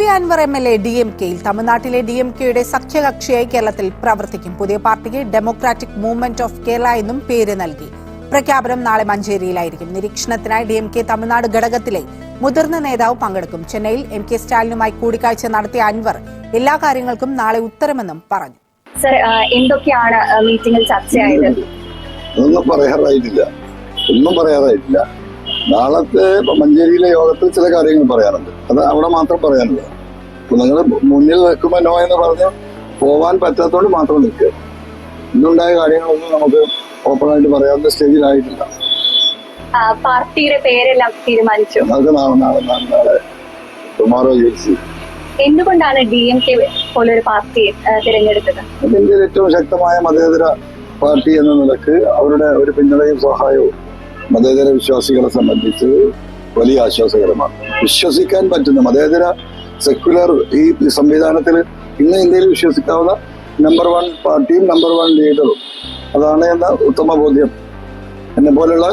V Anvar M L A D M കെയിൽ തമിഴ്നാട്ടിലെ D M കെയുടെ സഖ്യകക്ഷിയായി കേരളത്തിൽ പ്രവർത്തിക്കും. പുതിയ പാർട്ടിക്ക് ഡെമോക്രാറ്റിക് മൂവ്മെന്റ് ഓഫ് കേരള എന്നും പേര് നൽകി. പ്രഖ്യാപനം നാളെ മഞ്ചേരിയിലായിരിക്കും. നിരീക്ഷണത്തിനായി ഡി എം കെ തമിഴ്നാട് ഘടകത്തിലെ മുതിർന്ന നേതാവ് പങ്കെടുക്കും. ചെന്നൈയിൽ എം കെ സ്റ്റാലിനുമായി കൂടിക്കാഴ്ച നടത്തിയ അൻവർ എല്ലാ കാര്യങ്ങൾക്കും നാളെ ഉത്തരമെന്നും പറഞ്ഞു. സർ എന്തൊക്കെയാണ് മീറ്റിംഗിൽ ചർച്ചയായത്? ഒന്നും പറയാറായിട്ടില്ല. ഒന്നും പറയാറായിട്ടില്ല. നാളത്തെ മഞ്ചേരിയിലെ യോഗത്തിൽ ചില കാര്യങ്ങൾ പറയാനുണ്ട് അത് അവിടെ മാത്രം പറയാനില്ല അപ്പൊ നിങ്ങൾ മുന്നിൽ നിൽക്കുമ്പോ നോ എന്ന് പറഞ്ഞ് പോവാൻ പറ്റാത്തതുകൊണ്ട് മാത്രം നിൽക്കുക ഇന്നുണ്ടായ കാര്യങ്ങളൊന്നും നമുക്ക് ഓപ്പൺ ആയിട്ട് പറയാവുന്ന സ്റ്റേജിലായിട്ടില്ല. പാർട്ടിയുടെ പേരെല്ലാം തീരുമാനിച്ചു. അതൊക്കെ നാളെ നാളെ നാളെ നാളെ. ടുമാറോ യൂസ് എന്തുകൊണ്ടാണ് ഡി എം കെ പോലൊരു പാർട്ടി തിരഞ്ഞെടുത്തത്? ഇന്ത്യയിൽ ഏറ്റവും ശക്തമായ മതേതര പാർട്ടി എന്ന നിലയ്ക്ക് അവരുടെ ഒരു പിന്തുണയും സഹായവും മതേതര വിശ്വാസികളെ സംബന്ധിച്ച് വലിയ ആശ്വാസകരമാണ്. വിശ്വസിക്കാൻ പറ്റുന്ന മതേതര സെക്യുലർ ഈ സംവിധാനത്തിൽ ഇന്ന് ഇന്ത്യയിൽ വിശ്വസിക്കാവുന്ന നമ്പർ വൺ പാർട്ടിയും നമ്പർ വൺ ലീഡറും അതാണ് എന്ന ഉത്തമ ബോധ്യം. എന്നെ പോലെയുള്ള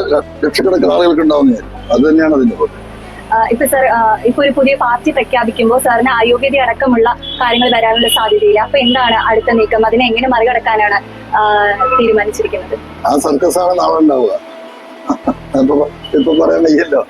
ലക്ഷക്കണക്കിന് ആളുകൾക്ക് ഉണ്ടാവുന്നതാണ് അത് തന്നെയാണ് അതിന്റെ ബോധ്യം. ഇപ്പൊ സാർ ഇപ്പൊ ഒരു പുതിയ പാർട്ടി പ്രഖ്യാപിക്കുമ്പോൾ സാറിന് അയോഗ്യത അടക്കമുള്ള കാര്യങ്ങൾ വരാനുള്ള സാധ്യതയില്ല. അപ്പൊ എന്താണ് അടുത്ത നീക്കം? അതിനെ എങ്ങനെ മറികടക്കാനാണ് തീരുമാനിച്ചിരിക്കുന്നത്? ആ സർക്കസ് ആണ് നാളെ ഉണ്ടാവുക. അപ്പൊ ഇപ്പൊ പറയാൻ വയ്യല്ലോ